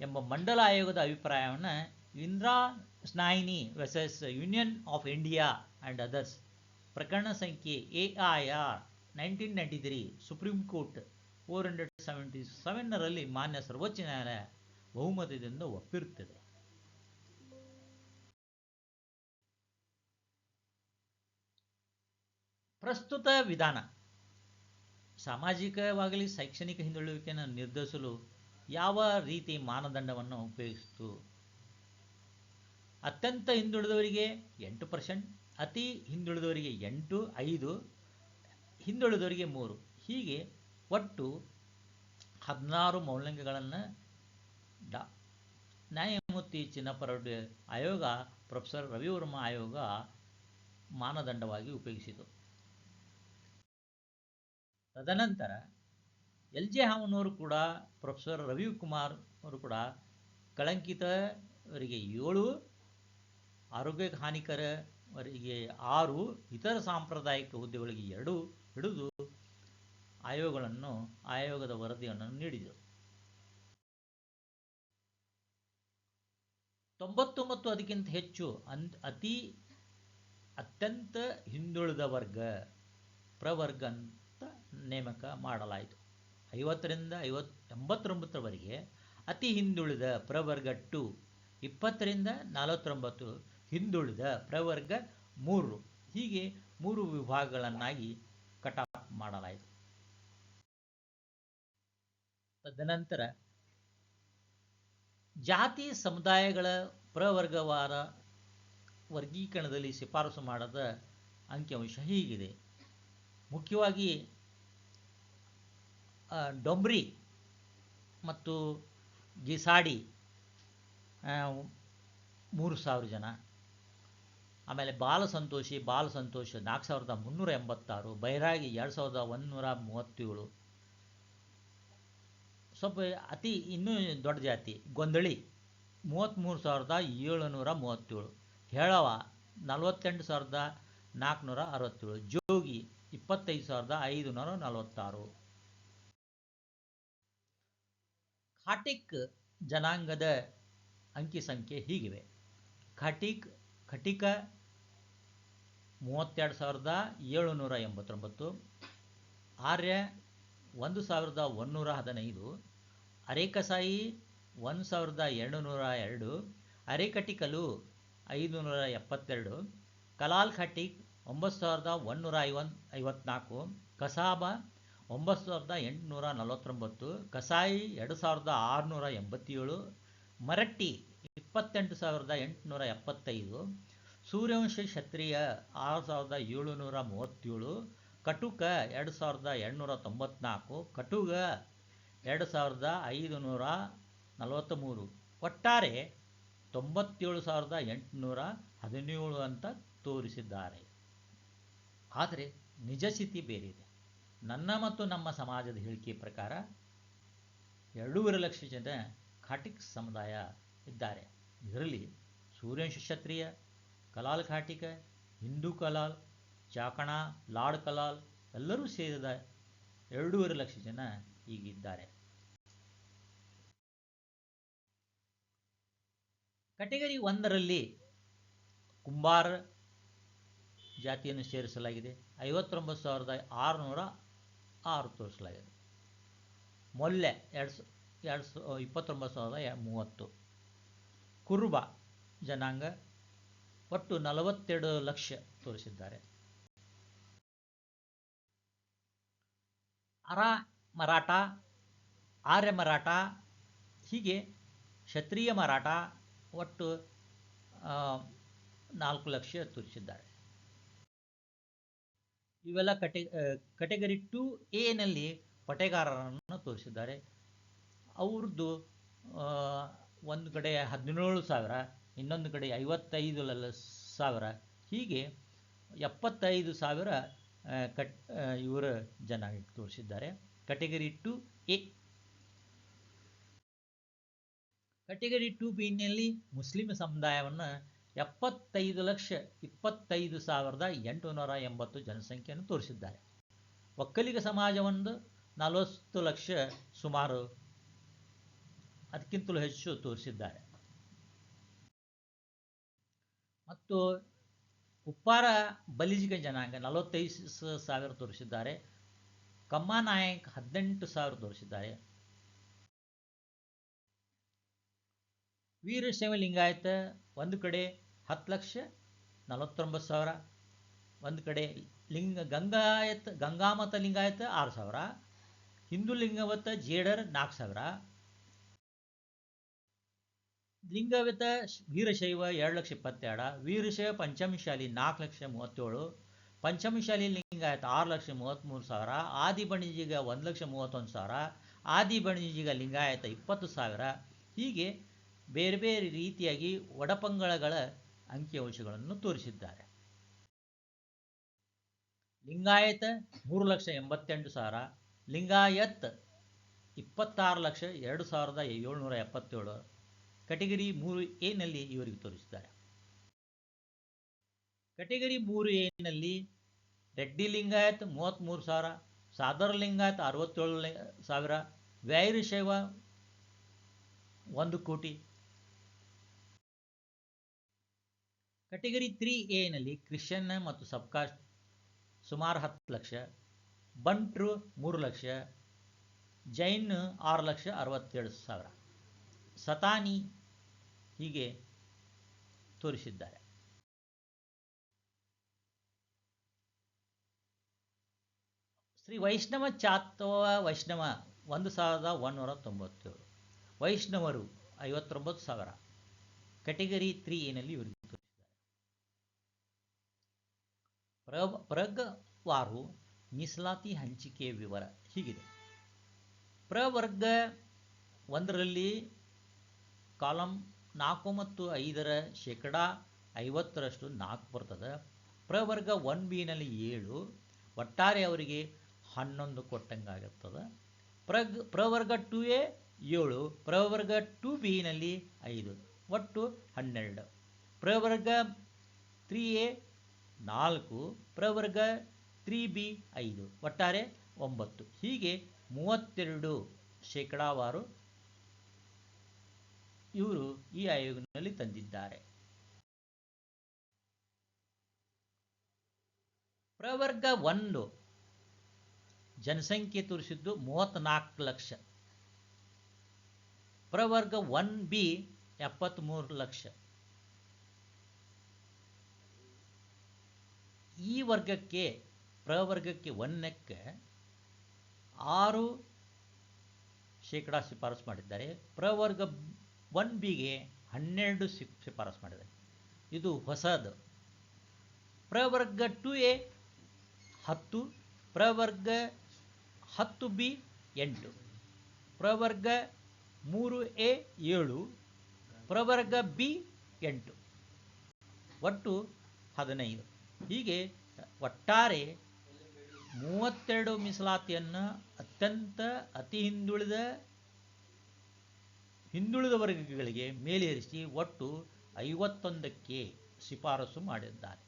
ಎಂಬ ಮಂಡಲ ಆಯೋಗದ ಅಭಿಪ್ರಾಯವನ್ನು Indra Sawhney versus union of India and others ಪ್ರಕರಣ ಸಂಖ್ಯೆ A I R nineteen ninety three Supreme Court four hundred seventy ಸೆವೆನ್ನರಲ್ಲಿ ಮಾನ್ಯ ಸರ್ವೋಚ್ಚ ನ್ಯಾಯಾಲಯ ಬಹುಮತದಿಂದ ಒಪ್ಪಿರುತ್ತದೆ. ಪ್ರಸ್ತುತ ವಿಧಾನ. ಸಾಮಾಜಿಕವಾಗಲಿ ಶೈಕ್ಷಣಿಕ ಹಿಂದುಳಿಯುವಿಕೆಯನ್ನು ನಿರ್ಧರಿಸಲು ಯಾವ ರೀತಿ ಮಾನದಂಡವನ್ನು ಉಪಯೋಗಿಸಿತು ಅತ್ಯಂತ ಹಿಂದುಳಿದವರಿಗೆ ಎಂಟು ಪರ್ಸೆಂಟ್ ಅತಿ ಹಿಂದುಳಿದವರಿಗೆ ಎಂಟು, ಐದು, ಹಿಂದುಳಿದವರಿಗೆ ಮೂರು. ಹೀಗೆ ಒಟ್ಟು ಹದಿನಾರು ಮೌಲ್ಯಾಂಕಗಳನ್ನು ಡಾ. ನ್ಯಾಯಮೂರ್ತಿ ಚಿನ್ನಪ್ಪರಡ್ಡಿ ಆಯೋಗ, ಪ್ರೊಫೆಸರ್ ರವಿವರ್ಮ ಆಯೋಗ ಮಾನದಂಡವಾಗಿ ಉಪಯೋಗಿಸಿತು. ತದನಂತರ ಎಲ್ ಜೆ ಹಾವನವರು ಕೂಡ, ಪ್ರೊಫೆಸರ್ ರವಿಕುಮಾರ್ ಅವರು ಕೂಡ ಕಳಂಕಿತವರಿಗೆ ಏಳು, ಆರೋಗ್ಯ ಹಾನಿಕರವರಿಗೆ ಆರು ಇತರ ಸಾಂಪ್ರದಾಯಿಕ ಹುದ್ದೆಗಳಿಗೆ ಎರಡು ಹಿಡಿದು ಆಯೋಗಗಳನ್ನು, ಆಯೋಗದ ವರದಿಯನ್ನು ನೀಡಿದರು. ತೊಂಬತ್ತೊಂಬತ್ತು ಅದಕ್ಕಿಂತ ಹೆಚ್ಚು ಅನ್, ಅತಿ ಅತ್ಯಂತ ಹಿಂದುಳಿದ ವರ್ಗ, ಪ್ರವರ್ಗ ಅಂತ ನೇಮಕ ಮಾಡಲಾಯಿತು. ಐವತ್ತರಿಂದ ಐವತ್, ಎಂಬತ್ತೊಂಬತ್ತರವರೆಗೆ ಅತಿ ಹಿಂದುಳಿದ ಪ್ರವರ್ಗ ಟು, ಇಪ್ಪತ್ತರಿಂದ ನಲವತ್ತೊಂಬತ್ತು ಹಿಂದುಳಿದ ಪ್ರವರ್ಗ ಮೂರು. ಹೀಗೆ ಮೂರು ವಿಭಾಗಗಳನ್ನಾಗಿ ಕಟಾಪ್ ಮಾಡಲಾಯಿತು. ತದನಂತರ ಜಾತಿ ಸಮುದಾಯಗಳ ಪ್ರವರ್ಗವಾರ ವರ್ಗೀಕರಣದಲ್ಲಿ ಶಿಫಾರಸು ಮಾಡದ ಅಂಕಿಅಂಶ ಹೀಗಿದೆ. ಮುಖ್ಯವಾಗಿ ಡೊಂಬ್ರಿ ಮತ್ತು ಗಿಸಾಡಿ ಮೂರು ಸಾವಿರ ಜನ. ಆಮೇಲೆ ಬಾಲ ಸಂತೋಷಿ ಬಾಲ ಸಂತೋಷ ನಾಲ್ಕು ಸಾವಿರದ ಮುನ್ನೂರ ಎಂಬತ್ತಾರು, ಬೈರಾಗಿ ಎರಡು ಸಾವಿರದ ಒಂದುನೂರ ಮೂವತ್ತೇಳು. ಸ್ವಲ್ಪ ಅತಿ, ಇನ್ನೂ ದೊಡ್ಡ ಜಾತಿ, ಗೊಂದಳಿ, ಮೂವತ್ತ್ಮೂರು ಸಾವಿರದ ಏಳುನೂರ ಮೂವತ್ತೇಳು. ಹೇಳವ, ನಲವತ್ತೆಂಟು ಸಾವಿರದ ನಾಲ್ಕುನೂರ ಅರವತ್ತೇಳು. ಜೋಗಿ, ಇಪ್ಪತ್ತೈದು ಸಾವಿರದ ಐದುನೂರ ನಲವತ್ತಾರು. ಖಾಟಿಕ್ ಜನಾಂಗದ ಅಂಕಿ ಸಂಖ್ಯೆ ಹೀಗಿವೆ. ಖಟಿಕ್ ಖಟಿಕ ಮೂವತ್ತೆರಡು ಸಾವಿರದ ಏಳುನೂರ ಎಂಬತ್ತೊಂಬತ್ತು, ಆರ್ಯ ಒಂದು ಸಾವಿರದ ಒಂದುನೂರ ಹದಿನೈದು, ಅರೇಕಸಾಯಿ ಒಂದು ಸಾವಿರದ ಎರಡುನೂರ ಎರಡು ಅರೇಕಟಿಕಲು ಐದುನೂರ ಎಪ್ಪತ್ತೆರಡು ಕಲಾಲ್ ಖಟಿಕ್ ಒಂಬತ್ತು ಸಾವಿರದ ಒಂದುನೂರ ಐವತ್ ಐವತ್ನಾಲ್ಕು ಕಸಾಬ ಒಂಬತ್ತು ಸಾವಿರದ ಎಂಟುನೂರ ನಲವತ್ತೊಂಬತ್ತು, ಕಸಾಯಿ ಎರಡು ಸಾವಿರದ ಆರುನೂರ ಎಂಬತ್ತೇಳು, ಮರಟ್ಟಿ ಇಪ್ಪತ್ತೆಂಟು ಸಾವಿರದ ಎಂಟುನೂರ ಎಪ್ಪತ್ತೈದು, ಸೂರ್ಯವಂಶ ಕ್ಷತ್ರಿಯ ಆರು ಸಾವಿರದ ಏಳುನೂರ ಮೂವತ್ತೇಳು, ಕಟುಕ ಎರಡು ಸಾವಿರದ ಎಂಟುನೂರ ತೊಂಬತ್ನಾಲ್ಕು, ಕಟುಗ ಎರಡು ಸಾವಿರದ ಐದು ನೂರ ನಲವತ್ತ ಮೂರು ಒಟ್ಟಾರೆ ತೊಂಬತ್ತೇಳು ಸಾವಿರದ ಎಂಟುನೂರ ಹದಿನೇಳು ಅಂತ ತೋರಿಸಿದ್ದಾರೆ. ಆದರೆ ನಿಜ ಸ್ಥಿತಿ ಬೇರೆ ಇದೆ ನನ್ನ ಮತ್ತು ನಮ್ಮ ಸಮಾಜದ ಹೇಳಿಕೆ ಪ್ರಕಾರ ಎರಡೂವರೆ ಲಕ್ಷ ಜನ ಖಾಟಿಕ್ ಸಮುದಾಯ ಇದ್ದಾರೆ. ಇದರಲ್ಲಿ ಸೂರ್ಯವಂಶ ಕ್ಷತ್ರಿಯ ಕಲಾಲ್ ಘಾಟಿಕ, ಹಿಂದೂ ಕಲಾಲ್, ಚಾಕಣ ಲಾಡ್ ಕಲಾಲ್ ಎಲ್ಲರೂ ಸೇರಿದ ಎರಡೂವರೆ ಲಕ್ಷ ಜನ ಈಗಿದ್ದಾರೆ. ಕಟಗರಿ ಒಂದರಲ್ಲಿ ಕುಂಬಾರ ಜಾತಿಯನ್ನು ಸೇರಿಸಲಾಗಿದೆ. ಐವತ್ತೊಂಬತ್ತು ಸಾವಿರದ ಆರುನೂರ ಆರು ತೋರಿಸಲಾಗಿದೆ. ಮೊಲ್ಲೆ ಎರಡು ಎರಡು ಇಪ್ಪತ್ತೊಂಬತ್ತು ಸಾವಿರದ ಮೂವತ್ತು. ಕುರುಬ ಜನಾಂಗ ಒಟ್ಟು ನಲವತ್ತೆರಡು ಲಕ್ಷ ತೋರಿಸಿದ್ದಾರೆ. ಅರ ಮರಾಠ, ಆರ್ಯ ಮರಾಠ, ಹೀಗೆ ಕ್ಷತ್ರಿಯ ಮರಾಠ ಒಟ್ಟು ನಾಲ್ಕು ಲಕ್ಷ ತೋರಿಸಿದ್ದಾರೆ. ಇವೆಲ್ಲ ಕಟೆ ಕಟೆಗರಿ ಟು ಎನಲ್ಲಿ ಪಟೆಗಾರರನ್ನು ತೋರಿಸಿದ್ದಾರೆ. ಅವ್ರದ್ದು ಒಂದು ಕಡೆ ಹದಿನೇಳು ಸಾವಿರ, ಇನ್ನೊಂದು ಕಡೆ ಐವತ್ತೈದು ಸಾವಿರ. ಹೀಗೆ ಎಪ್ಪತ್ತೈದು ಸಾವಿರ ಕಟ್ ಇವರ ಜನ ತೋರಿಸಿದ್ದಾರೆ. Category two A category two ಬಿನಲ್ಲಿ ಮುಸ್ಲಿಂ ಸಮುದಾಯವನ್ನು ಎಪ್ಪತ್ತೈದು ಲಕ್ಷ ಇಪ್ಪತ್ತೈದು ಸಾವಿರದ ಎಂಟುನೂರ ಎಂಬತ್ತು ಜನಸಂಖ್ಯೆಯನ್ನು ತೋರಿಸಿದ್ದಾರೆ. ಒಕ್ಕಲಿಗ ಸಮಾಜವೊಂದು ನಲವತ್ತು ಲಕ್ಷ ಸುಮಾರು ಅದಕ್ಕಿಂತಲೂ ಹೆಚ್ಚು ತೋರಿಸಿದ್ದಾರೆ. ಮತ್ತು ಉಪ್ಪಾರ ಬಲಿಜಿಗ ಜನಾಂಗ ನಲವತ್ತೈದು ಸಾವಿರ ತೋರಿಸಿದ್ದಾರೆ. ಕಮ್ಮಾನಾಯಕ್ ಹದಿನೆಂಟು ಸಾವಿರ ತೋರಿಸಿದ್ದಾರೆ. ವೀರಶೈವ ಲಿಂಗಾಯತ ಒಂದು ಕಡೆ ಹತ್ತು ಲಕ್ಷ ನಲವತ್ತೊಂಬತ್ತು ಸಾವಿರ, ಒಂದು ಕಡೆ ಲಿಂಗ ಗಂಗಾಯತ ಗಂಗಾಮತ ಲಿಂಗಾಯತ ಆರು ಸಾವಿರ, ಹಿಂದೂ ಲಿಂಗವತ ಜೇಡರ್ ನಾಲ್ಕು ಸಾವಿರ ಲಿಂಗವತ ವೀರಶೈವ ಎರಡು ಲಕ್ಷ ಇಪ್ಪತ್ತೆರಡ, ವೀರಶೈವ ಪಂಚಮಶಾಲಿ ನಾಲ್ಕು ಲಕ್ಷ ಮೂವತ್ತೇಳು, ಪಂಚಮಶಾಲಿ ಲಿಂಗಾಯತ ಆರು ಲಕ್ಷ ಮೂವತ್ತ್ಮೂರು ಸಾವಿರ, ಆದಿ ಬಣಿಜಿಗ ಒಂದು ಲಕ್ಷ ಮೂವತ್ತೊಂದು ಸಾವಿರ, ಆದಿ ಬಣಿಜಿಗ ಲಿಂಗಾಯತ ಇಪ್ಪತ್ತು ಸಾವಿರ. ಹೀಗೆ ಬೇರೆ ಬೇರೆ ರೀತಿಯಾಗಿ ಒಡಪಂಗಡಗಳ ಅಂಕಿಅಂಶಗಳನ್ನು ತೋರಿಸಿದ್ದಾರೆ. ಲಿಂಗಾಯತ ಮೂರು ಲಕ್ಷ ಎಂಬತ್ತೆಂಟು ಸಾವಿರ, ಲಿಂಗಾಯತ್ ಇಪ್ಪತ್ತಾರು ಲಕ್ಷ ಎರಡು ಸಾವಿರದ ಏಳ್ನೂರ ಎಪ್ಪತ್ತೇಳು ಕಟಗರಿ ಮೂರು ಎನಲ್ಲಿ ಇವರಿಗೆ ತೋರಿಸಿದ್ದಾರೆ. ಕಟಗರಿ ಮೂರು ಎನಲ್ಲಿ ರೆಡ್ಡಿ ಲಿಂಗಾಯತ್ ಮೂವತ್ತ್ಮೂರು ಸಾವಿರ, ಸಾದರ ಲಿಂಗಾಯತ್ ಅರವತ್ತೇಳು ಸಾವಿರ ವೈರಶೈವ ಒಂದು ಕೋಟಿ. ಕಟಗರಿ ತ್ರೀ ಎನಲ್ಲಿ ಕ್ರಿಶ್ಚಿಯನ್ ಮತ್ತು ಸಬ್ಕಾಸ್ಟ್ ಸುಮಾರು ಹತ್ತು ಲಕ್ಷ, ಬಂಟ್ರು ಮೂರು ಲಕ್ಷ, ಜೈನ್ ಆರು ಲಕ್ಷ ಅರವತ್ತೇಳು ಸಾವಿರ. ಸತಾನಿ ಹೀಗೆ ತೋರಿಸಿದ್ದಾರೆ. ಶ್ರೀ ವೈಷ್ಣವ ಚಾತ್ವ ವೈಷ್ಣವ ಒಂದು ಸಾವಿರದ ಒಂದುನೂರ ತೊಂಬತ್ತೇಳು. ವೈಷ್ಣವರು ಐವತ್ತೊಂಬತ್ತು ಸಾವಿರ. ಕ್ಯಾಟಗರಿ ತ್ರೀ ಎನಲ್ಲಿ ಇವರಿಗೆ ತೋರಿಸಿದ್ದಾರೆ. ಪ್ರವ ಪ್ರಗವಾರು ಮೀಸಲಾತಿ ಹಂಚಿಕೆ ವಿವರ ಹೀಗಿದೆ. ಪ್ರವರ್ಗ ಒಂದರಲ್ಲಿ ಕಾಲಂ ನಾಲ್ಕು ಮತ್ತು ಐದರ ಶೇಕಡ ಐವತ್ತರಷ್ಟು ನಾಲ್ಕು ಬರ್ತದೆ. ಪ್ರವರ್ಗ ಒನ್ ಬಿನಲ್ಲಿ ಏಳು, ಒಟ್ಟಾರೆ ಅವರಿಗೆ ಹನ್ನೊಂದು ಕೊಟ್ಟಂಗಾಗುತ್ತದೆ. ಪ್ರಗ್, ಪ್ರವರ್ಗ ಟು ಎ ಏಳು, ಪ್ರವರ್ಗ ಟು ಬಿನಲ್ಲಿ ಐದು, ಒಟ್ಟು ಹನ್ನೆರಡು. ಪ್ರವರ್ಗ ತ್ರೀ ಎ ನಾಲ್ಕು, ಪ್ರವರ್ಗ ತ್ರೀ ಬಿ ಐದು, ಒಟ್ಟಾರೆ ಒಂಬತ್ತು. ಹೀಗೆ ಮೂವತ್ತೆರಡು ಶೇಕಡಾವಾರು ಇವರು ಈ ಆಯೋಗದಲ್ಲಿ ತಂದಿದ್ದಾರೆ. ಪ್ರವರ್ಗ ಒಂದು, ಜನಸಂಖ್ಯೆ ತೋರಿಸಿದ್ದು ಮೂವತ್ತ್ನಾಲ್ಕು ಲಕ್ಷ. ಪ್ರವರ್ಗ ಒನ್ ಬಿ ಎಪ್ಪತ್ತ್ಮೂರು ಲಕ್ಷ. ಈ ವರ್ಗಕ್ಕೆ, ಪ್ರವರ್ಗಕ್ಕೆ ಒನ್ನಕ್ಕೆ ಆರು ಶೇಕಡಾ ಶಿಫಾರಸು ಮಾಡಿದ್ದಾರೆ. ಪ್ರವರ್ಗ ಒನ್ ಬಿಗೆ ಹನ್ನೆರಡು ಸಿಕ್ ಶಿಫಾರಸು ಮಾಡಿದೆ ಇದು ಹೊಸದು. ಪ್ರವರ್ಗ ಟು ಎ ಹತ್ತು, ಪ್ರವರ್ಗ ಹತ್ತು ಬಿ ಎಂಟು, ಪ್ರವರ್ಗ ಮೂರು ಎ ಏಳು, ಪ್ರವರ್ಗ ಬಿ ಎಂಟು. ಒಟ್ಟು ಹದಿನೈದು. ಹೀಗೆ ಒಟ್ಟಾರೆ ಮೂವತ್ತೆರಡು ಮೀಸಲಾತಿಯನ್ನು ಅತ್ಯಂತ ಅತಿ ಹಿಂದುಳಿದ ಹಿಂದುಳಿದ ವರ್ಗಗಳಿಗೆ ಮೇಲೇರಿಸಿ ಒಟ್ಟು ಐವತ್ತೊಂದಕ್ಕೆ ಶಿಫಾರಸು ಮಾಡಿದ್ದಾರೆ.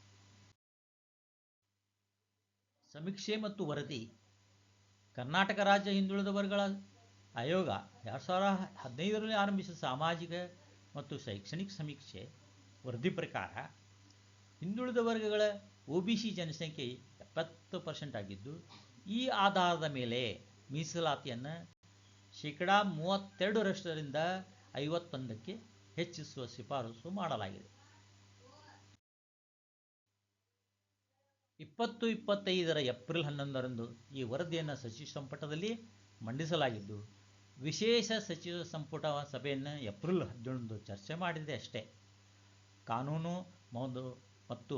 ಸಮೀಕ್ಷೆ ಮತ್ತು ವರದಿ. ಕರ್ನಾಟಕ ರಾಜ್ಯ ಹಿಂದುಳಿದ ವರ್ಗಗಳ ಆಯೋಗ ಎರಡು ಸಾವಿರ ಹದಿನೈದರಲ್ಲಿ ಆರಂಭಿಸಿದ ಸಾಮಾಜಿಕ ಮತ್ತು ಶೈಕ್ಷಣಿಕ ಸಮೀಕ್ಷೆ ವರದಿ ಪ್ರಕಾರ ಹಿಂದುಳಿದ ವರ್ಗಗಳ ಒ ಬಿ ಸಿ ಜನಸಂಖ್ಯೆ ಎಪ್ಪತ್ತು ಪರ್ಸೆಂಟ್ ಆಗಿದ್ದು, ಈ ಆಧಾರದ ಮೇಲೆ ಮೀಸಲಾತಿಯನ್ನು ಶೇಕಡಾ ಮೂವತ್ತೆರಡರಷ್ಟರಿಂದ ಐವತ್ತೊಂದಕ್ಕೆ ಹೆಚ್ಚಿಸುವ ಶಿಫಾರಸು ಮಾಡಲಾಗಿದೆ. ಇಪ್ಪತ್ತು ಇಪ್ಪತ್ತೈದರ ಏಪ್ರಿಲ್ ಹನ್ನೊಂದರಂದು ಈ ವರದಿಯನ್ನು ಸಚಿವ ಸಂಪುಟದಲ್ಲಿ ಮಂಡಿಸಲಾಗಿದ್ದು, ವಿಶೇಷ ಸಚಿವ ಸಂಪುಟ ಸಭೆಯನ್ನು ಏಪ್ರಿಲ್ ಹದಿನೇಳರಂದು ಚರ್ಚೆ ಮಾಡಿದೆ ಅಷ್ಟೇ. ಕಾನೂನು ಮೌದು ಮತ್ತು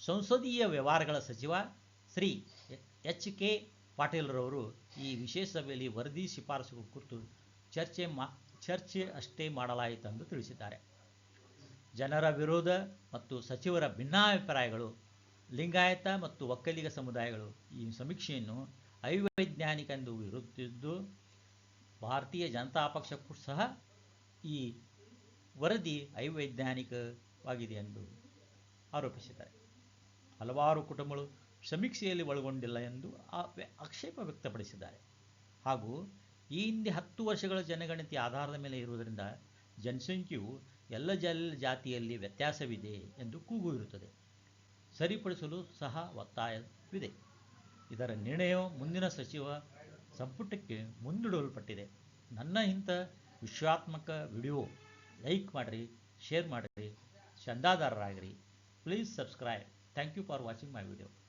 ಸಂಸದೀಯ ವ್ಯವಹಾರಗಳ ಸಚಿವ ಶ್ರೀ ಎಚ್ ಕೆ ಪಾಟೀಲ್ರವರು ಈ ವಿಶೇಷ ಸಭೆಯಲ್ಲಿ ವರದಿ ಶಿಫಾರಸುಗಳ ಕುರಿತು ಚರ್ಚೆ ಮಾ, ಚರ್ಚೆ ಅಷ್ಟೇ ಮಾಡಲಾಯಿತು ಎಂದು ತಿಳಿಸಿದ್ದಾರೆ. ಜನರ ವಿರೋಧ ಮತ್ತು ಸಚಿವರ ಭಿನ್ನಾಭಿಪ್ರಾಯಗಳು, ಲಿಂಗಾಯತ ಮತ್ತು ಒಕ್ಕಲಿಗ ಸಮುದಾಯಗಳು ಈ ಸಮೀಕ್ಷೆಯನ್ನು ಅವೈಜ್ಞಾನಿಕ ಎಂದು ವಿರುದ್ಧಿದ್ದು ಭಾರತೀಯ ಜನತಾ ಪಕ್ಷಕ್ಕೂ ಸಹ ಈ ವರದಿ ಅವೈಜ್ಞಾನಿಕವಾಗಿದೆ ಎಂದು ಆರೋಪಿಸಿದ್ದಾರೆ. ಹಲವಾರು ಕುಟುಂಬಗಳು ಸಮೀಕ್ಷೆಯಲ್ಲಿ ಒಳಗೊಂಡಿಲ್ಲ ಎಂದು ಆಕ್ಷೇಪ ವ್ಯಕ್ತಪಡಿಸಿದ್ದಾರೆ. ಹಾಗೂ ಈ ಹಿಂದೆ ಹತ್ತು ವರ್ಷಗಳ ಜನಗಣತಿ ಆಧಾರದ ಮೇಲೆ ಇರುವುದರಿಂದ ಜನಸಂಖ್ಯೆಯು ಎಲ್ಲ ಜಲ್, ಜಾತಿಯಲ್ಲಿ ವ್ಯತ್ಯಾಸವಿದೆ ಎಂದು ಕೂಗು ಇರುತ್ತದೆ. ಸರಿಪಡಿಸಲು ಸಹ ಒತ್ತಾಯವಿದೆ. ಇದರ ನಿರ್ಣಯ ಮುಂದಿನ ಸಚಿವ ಸಂಪುಟಕ್ಕೆ ಮುಂದೂಡಲ್ಪಟ್ಟಿದೆ. ನನ್ನ ಇಂಥ ವಿಶ್ವಾತ್ಮಕ ವಿಡಿಯೋ ಲೈಕ್ ಮಾಡಿರಿ, ಶೇರ್ ಮಾಡಿರಿ, ಚಂದಾದಾರರಾಗಿರಿ. Please subscribe. Thank you for watching my video.